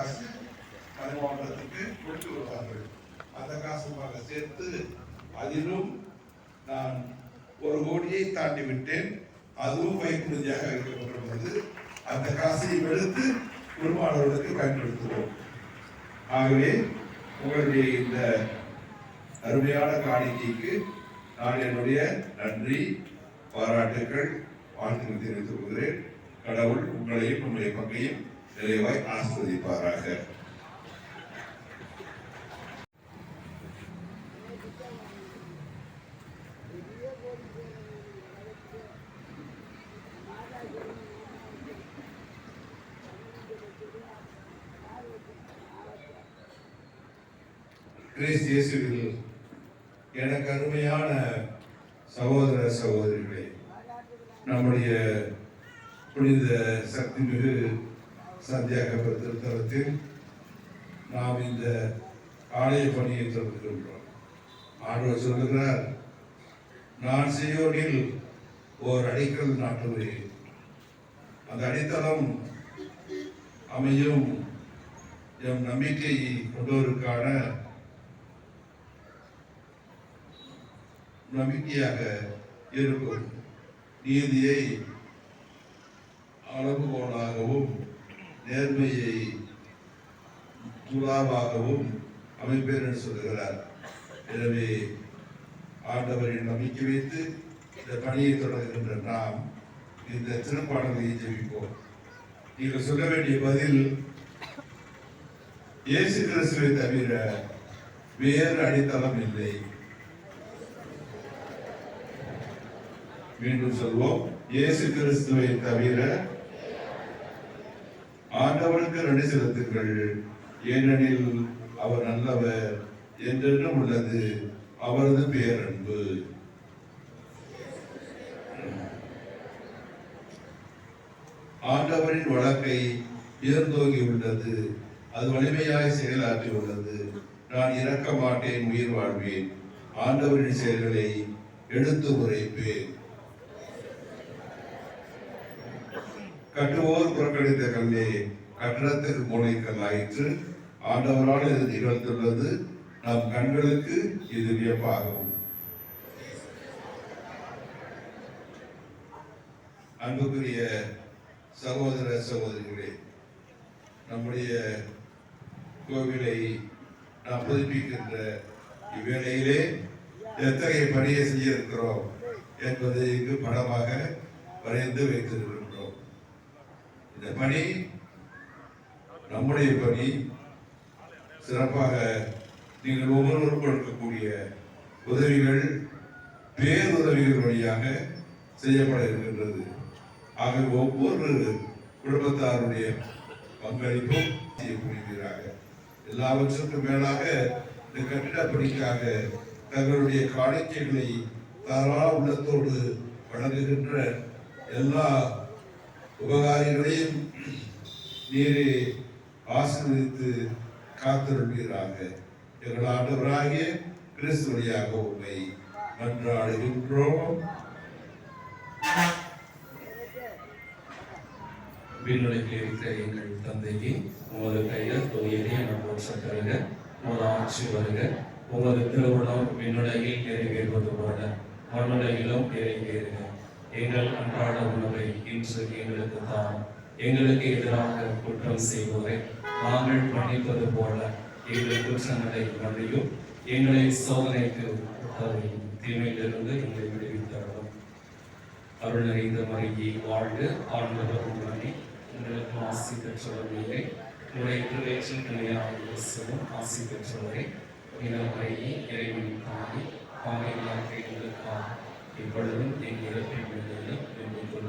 காசு கருமாவட்டத்துக்கு கொடுத்து விடுவார்கள். அந்த காசுமாக சேர்த்து அதிலும் நான் ஒரு கோடியை தாண்டி விட்டேன். அதுவும் வைப்புறுதியாக வைக்கப்பட்டிருந்தது அந்த காசை எடுத்து குருமானவர்களுக்கு பயன்படுத்துவோம். ஆகவே உங்களுடைய இந்த அருமையான காணிக்கைக்கு நான் என்னுடைய நன்றி பாராட்டுகள் வாழ்த்துக்கள் தெரிவித்துக் கொள்கிறேன். கடவுள் உங்களையும் உங்களுடைய பங்கையும் நிறைவாய் ஆஸ்வதிப்பாராக. கிறிஸ்து இயேசுவில் எனக்கு அருமையான சகோதர சகோதரிகளே நம்முடைய புனித சக்தி மிகு சந்தியாக திருத்தலத்தில் நாம் இந்த ஆலய பணியை தொடர்கின்றோம். ஆண்டவர் சொல்லுகிறார் நான் செய்யோனில் ஓர் அடிக்கல் நாட்டுவேன் அந்த அடித்தளம் அமையும். எம் நம்பிக்கை கொண்டோருக்கான நம்பிக்கையாக இருக்கும். நீதியை அளவுகோலாகவும் நேர்மையை துலாவாகவும் அமைப்பேன் என்று சொல்லுகிறார். எனவே ஆண்டவரை நம்பிக்கை வைத்து இந்த பணியை தொடங்குகின்ற நாம் இந்த திருப்பாடலை ஜெபிப்போம். நீங்கள் சொல்ல வேண்டிய பதில் இயேசு கிறிஸ்துவை தவிர வேறு அடித்தளம் இல்லை. மீண்டும் சொல்வோம் இயேசு கிறிஸ்துவை தவிர ஆண்டவனுக்கு நன்றி செலுத்துங்கள். ஏனெனில் அவர் நல்லவர் என்றென்றும் உள்ளது. அவரது பேரன்பு ஆண்டவரின் வழக்கை உயர்ந்தோங்கி உள்ளது. அது வலிமையாய் செயலாற்றி உள்ளது. நான் இறக்க மாட்டேன் உயிர் வாழ்வேன். ஆண்டவரின் செயல்களை எடுத்து உரைப்பேன். கட்டுவோர் புறக்கணித்த கல்லே கட்டடத்துக்கு மூளைக்கல் கல்லாயிற்று ஆண்டவரால் இது நிகழ்ந்துள்ளது. நம் கண்களுக்கு இது வியப்பாகும். அன்புக்குரிய சகோதர சகோதரிகளே நம்முடைய கோவிலை நாம் புதுப்பிக்கின்ற இவ்வேளையிலே எத்தகைய பணியை செய்ய இருக்கிறோம் என்பதை இங்கு படமாக வரைந்து வைத்திருக்கிறோம். இந்த பணி நம்முடைய பணி சிறப்பாக நீங்கள் ஒவ்வொருவரும் கொடுக்கக்கூடிய உதவிகள் பேருதவிகள் வழியாக செய்யப்பட இருக்கின்றது. ஆக ஒவ்வொரு குடும்பத்தாருடைய பங்களிப்பும் செய்யப்படுகிறாக எல்லாவற்றுக்கும் மேலாக இந்த கட்டிட பணிக்காக தங்களுடைய காணிக்கைகளை தாராள உள்ளத்தோடு வழங்குகின்ற எல்லா உபகாரிகளையும் நீரே ஆசிர்வதித்து காத்திருப்பீராக எங்கள் ஆண்டவராகிய கிறிஸ்து வழியாக உண்மை நன்றாடுகின்றோம். விண்ணுலகில் இருக்கிற எங்கள் தந்தைக்கு உமது கையில் தொகையிலே என போற்ற பெறுக. உமது ஆட்சி வருக. உமது திருவுளம் விண்ணுலகில் நிறைவேறுவது போல. மண்ணுலகிலும் நிறைவேறுக. எங்கள் அன்றாட உணவை இன்று எங்களுக்கு தாரும் எங்களுக்கு எதிராக குற்றம் செய்வோரை. நாங்கள் மன்னிப்பது போல எங்கள் குற்றங்களை மன்னியும். எங்களை சோதனைக்கு உட்பகையும் தீமையிலிருந்து எங்களை விடுவித்தரணும் அருள் நிறைந்த மறையை வாழ்ந்து ஆண்டவர் மணி உங்களுக்கு ஆசி பெற்றவர்களே. உடைய திருவேற்றின் நிலையான இயேசுவும் ஆசி பெற்றவரை. இந்த மறையை இறைவனின் தாண்டி பாவையாக எங்களுக்காக இப்பொழுதும் என் இறப்பின் என்று எங்களுக்கு